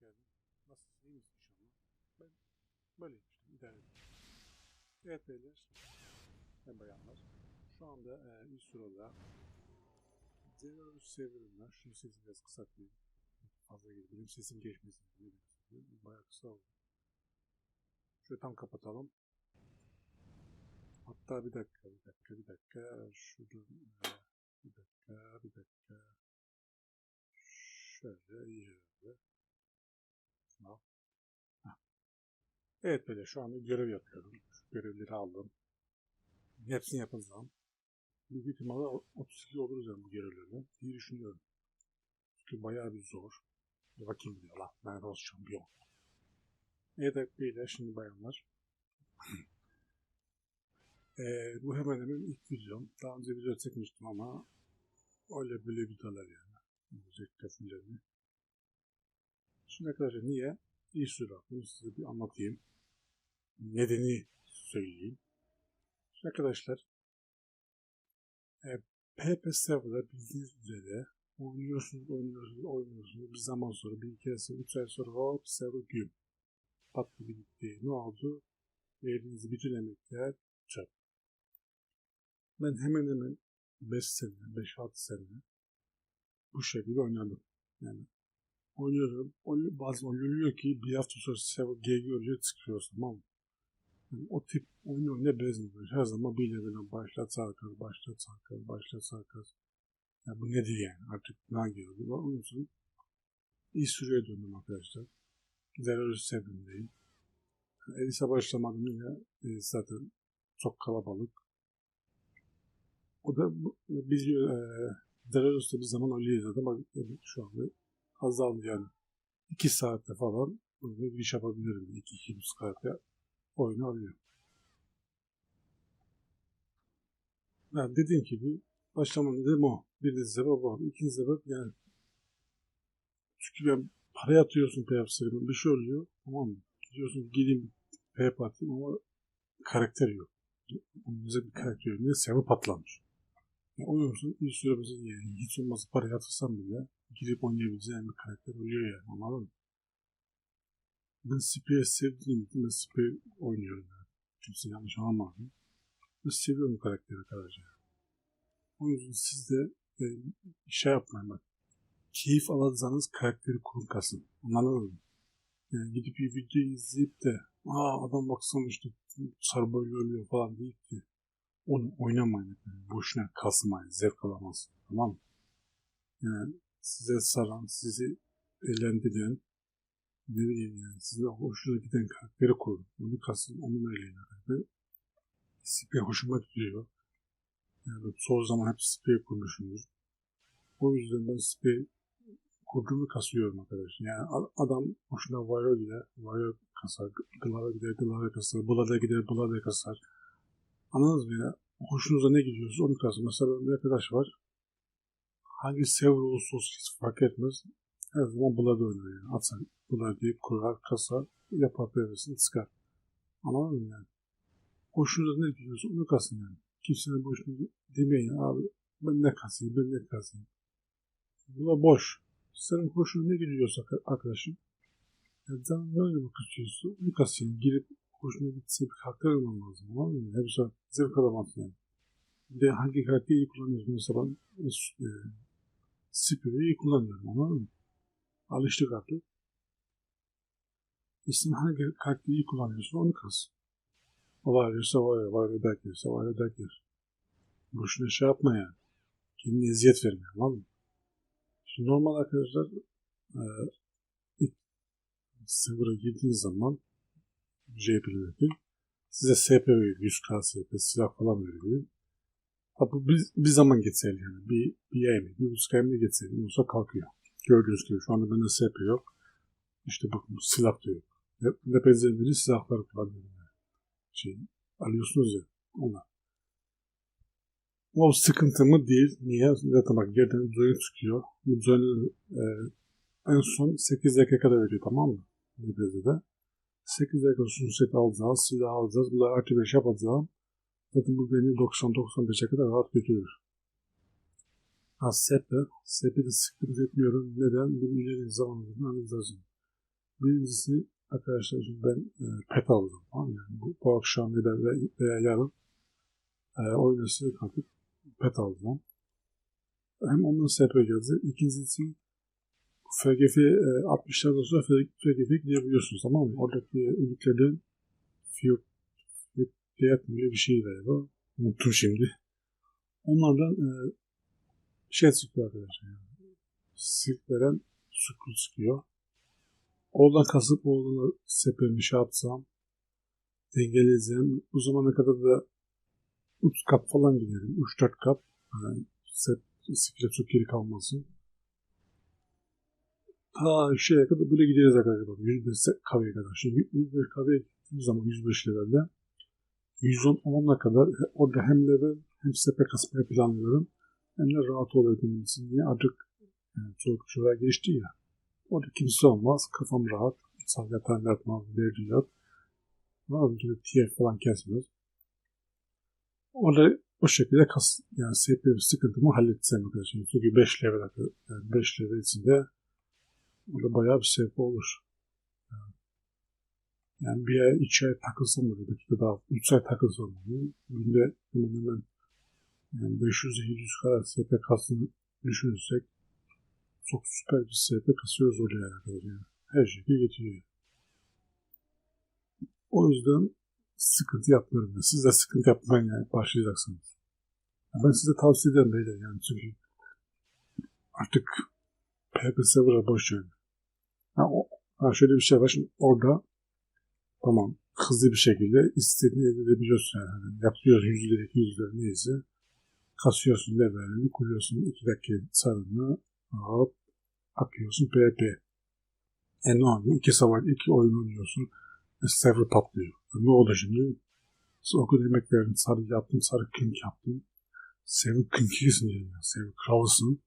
geldin. Nasılsın? İyi misin inşallah? Ben böyleyim işte. idare ediyorum. Evet beyler ve bayanlar. Şu anda e, ilk sırada Zerarus Severin var. Şunu sesini biraz kısaltayım. Fazla geldi. Benim sesim geçmesin. Bayağı kısa oldu. Şöyle tam kapatalım. Hatta bir dakika, bir dakika, bir dakika. Şuradan e, bir dakika, bir dakika. Şöyle iyi Evet böyle şu anda görev yapıyorum. Şu görevleri aldım. Hepsini yapacağım. Büyük ihtimalle o- 32 oluruz yani bu görevlerle diye düşünüyorum. Çünkü bayağı bir zor. Bir bakayım diyor lan. Ben Rose şampiyon. Evet beyler şimdi bayanlar. Ee, bu hemen hemen ilk videom. Daha önce video çekmiştim ama öyle böyle videolar yani. Özellikle filmlerini. Şimdi arkadaşlar niye? İyi süre. Bunu size bir anlatayım. Nedeni söyleyeyim. Arkadaşlar e, PP Server'da bildiğiniz üzere oynuyorsunuz, oynuyorsunuz, oynuyorsunuz. Bir zaman sonra, bir iki ay sonra, üç ay sonra hop server gün. Patlı gitti. Ne oldu? Verdiğiniz bütün emekler çöp. Ben hemen hemen 5 sene, 5-6 sene bu şekilde oynadım. Yani oynuyorum. Oyun, bazen oynuyor ki bir hafta sonra server GG ölüyor çıkıyor tamam mı? Yani o tip oyun oyuna bezmiyor. Her zaman bir level'den başlat sarkar, başlat sarkar, başlat sarkar. Ya bu nedir yani? Artık ne geliyor? Onun için iyi sürüye döndüm arkadaşlar. Zerarız sevimdeyim. Elisa başlamadım yine e, zaten çok kalabalık. O da biz e, Zerarus'ta bir zaman öyle izledim ama yani şu anda azaldı yani. 2 saatte falan böyle giriş yapabilirim. 2-2,5 saatte oyunu alıyor. Yani dediğim gibi başlamam dedim o. Birinci sebep o. İkinci sebep yani çünkü ben para atıyorsun PFS'e bir şey oluyor tamam mı? Diyorsun gideyim PF atayım ama karakter yok. Bize bir karakter yok. Niye? Sebep patlamış. Yani oynuyorsun iyi süremizin yani hiç olmazsa para yatırsam bile girip oynayabileceğin bir karakter oluyor yani anladın mı? Ben Spear'ı sevdiğim için ben Spear oynuyorum yani. Kimse yanlış anlamadı. Ben seviyorum karakteri arkadaşlar. O yüzden siz de e, şey yapmayın bak. Keyif alacağınız karakteri kurun kasın. Anladın mı? Yani gidip bir video izleyip de aa adam baksana işte sarı böyle ölüyor falan deyip de onu oynamayın. Yani boşuna kasmayın. Zevk alamazsın. Tamam mı? Yani size saran, sizi eğlendiren ne bileyim yani size hoşuna giden karakteri kurun. Onu kasın, onu eyleyin. Yani. Spy hoşuma gidiyor. Yani çoğu zaman hep Spy kurmuşumdur. O yüzden ben Spy kurduğumu kasıyorum arkadaşlar. Yani adam hoşuna Vario gider, Vario kasar, Glava gider, Glava kasar, Blood'a gider, Blood'a kasar. Anladınız mı ya? Hoşunuza ne gidiyorsa onu kasar. Mesela bir arkadaş var. Hangi server olsun hiç fark etmez. Her zaman Blood oynuyor yani. Atsan Blood deyip kurar, kasar, yapar PvP'sini çıkar. Anladın mı yani? Hoşunuza ne gidiyorsa onu kasın yani. Kimsenin boşuna demeyin abi ben ne kasayım, ben ne kasayım. Bu da boş. Senin hoşuna ne gidiyorsa arkadaşım. Yani canın ne oynamak istiyorsa onu kasayım. Girip hoşuna gitse bir karakter alman lazım. Anladın mı? Hepsi zevk alamazsın yani. Bir de hangi karakteri iyi kullanıyorsun? Mesela ben e, Spir'i iyi kullanıyorum. Anladın mı? Alıştık artık. İşte hangi iyi kullanıyorsun onu kas. Var yerse var ya, var dert yerse var dert yer. Boşuna şey yapma yani. Kendine eziyet verme anladın mı? Şimdi normal arkadaşlar e, ilk server'a girdiğiniz zaman JP'li size SP veriyor. 100k SP, silah falan veriyor. Bu bir, bir zaman geçerli yani. Bir, bir ay mı, bir buçuk ay mı geçerli. Olsa kalkıyor. Gördüğünüz gibi şu anda bende SP yok. İşte bakın silah da yok. Ne, ne benzerleri silahlar yani. Şey, alıyorsunuz ya onlar. O sıkıntı mı değil. Niye? Zaten bak yerden join çıkıyor. Bu e, en son 8 dakika kadar veriyor tamam mı? NPZ'de. 8 dakika sun set alacağız, silah alacağız. Bunları artı 5 yapacağım. Zaten bu beni 90-95'e kadar rahat götürür. Ha sepe. Sepe de sıkıntı etmiyorum. Neden? Bunu ileri zamanında anlayacağız. Birincisi arkadaşlar şimdi ben e, pet aldım. Tamam yani bu, bu akşam ya da ve- veya yarın e, oynasını kalkıp pet alacağım. Hem ondan SP geldi. İkincisi FGF e, 60'lardan sonra FGF gidebiliyorsunuz tamam mı? Oradaki ülkelerin fiyat fiyat böyle bir şey galiba. Unuttum şimdi. Onlardan e, şey çıkıyor arkadaşlar. Yani. Silk veren sukul çıkıyor. Oradan kasıp oradan seperini şey yapsam dengeleyeceğim. Bu zamana kadar da 3 kat falan giderim. 3-4 kat. Yani set, siklet çok geri kalmasın. Ta şeye kadar böyle gideriz arkadaşlar. Bak, 105 kahveye kadar. Şimdi 105 kahveye gittiğimiz zaman 105 levelde 110 olana kadar orada hem level hem sepe kasmayı planlıyorum. Hem de rahat olabildiğim için diye artık yani çok şuraya geçti ya. Orada kimse olmaz. Kafam rahat. Sadece yatağım yatmaz. Derdi yat. Bazı gibi TF falan kesmez. Orada o şekilde kas, yani CPU sıkıntımı halledeceğim arkadaşlar. Çünkü 5 level yani 5 level içinde orada bayağı bir CPU olur. Yani, bir ay, iki ay takılsam da belki daha 3 ay takılsam da günde hemen hemen yani 500-700 kadar SP kastını düşünürsek çok süper bir SP kasıyoruz oraya arkadaşlar. Yani. Her şeyi getiriyor. O yüzden sıkıntı yapmıyorum. Yani. Siz de sıkıntı yapmaya yani başlayacaksınız. Ben size tavsiye ederim beyler yani çünkü artık PHP server'a boş yani. Ha, o, ha şöyle bir şey var şimdi orada tamam hızlı bir şekilde istediğini edebiliyorsun yani. yani yapıyorsun yüzleri, iki yüzleri neyse kasıyorsun levelini kuruyorsun iki dakika sarını hop akıyorsun PHP. E ne oluyor? İki savaş, iki oyun oynuyorsun. E, server patlıyor. E, ne oldu şimdi? O kadar emek verdin. Sarı yaptın, sarı kink yaptın. Server kinkisin yani. Server kralısın.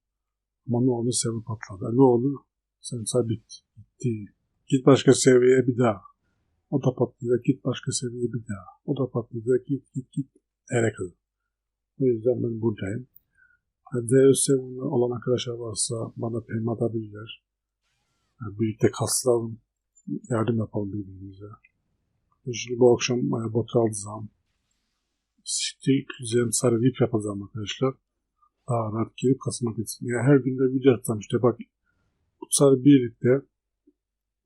Ama ne oldu? Server patladı. E, ne oldu? Sen sarı bitti. Bitti. Git başka seviyeye bir daha. O da patlayacak. Git başka seviyeye bir daha. O da patlayacak. Git git git. Nereye kadar? O yüzden ben buradayım. Seven'ı olan arkadaşlar varsa bana PM atabilirler. Yani birlikte kaslayalım. Yardım yapalım birbirimize. Şimdi bu akşam e, bot alacağım. İşte yükleyeceğim sarı VIP yapacağım arkadaşlar. Daha rahat girip kasmak için. Yani her günde video atacağım işte bak. Bu sarı birlikte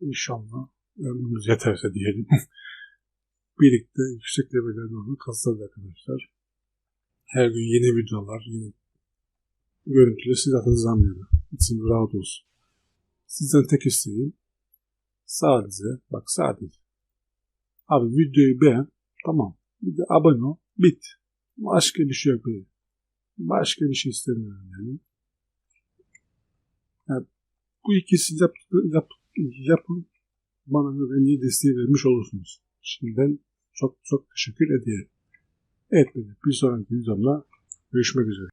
inşallah ömrümüz yeterse diyelim. birlikte yüksek levellere doğru kaslarız arkadaşlar. Her gün yeni videolar, yeni görüntülü siz atacağım yani. İçin rahat olsun. Sizden tek isteğim sadece, bak sadece. Abi videoyu beğen, tamam. Bir de abone ol, bit. Başka bir şey yok benim. Başka bir şey istemiyorum yani. yani bu ikisi yap, yap, yapın. Bana da en iyi desteği vermiş olursunuz. Şimdiden çok çok teşekkür ederim. Evet, bir sonraki videomda görüşmek üzere.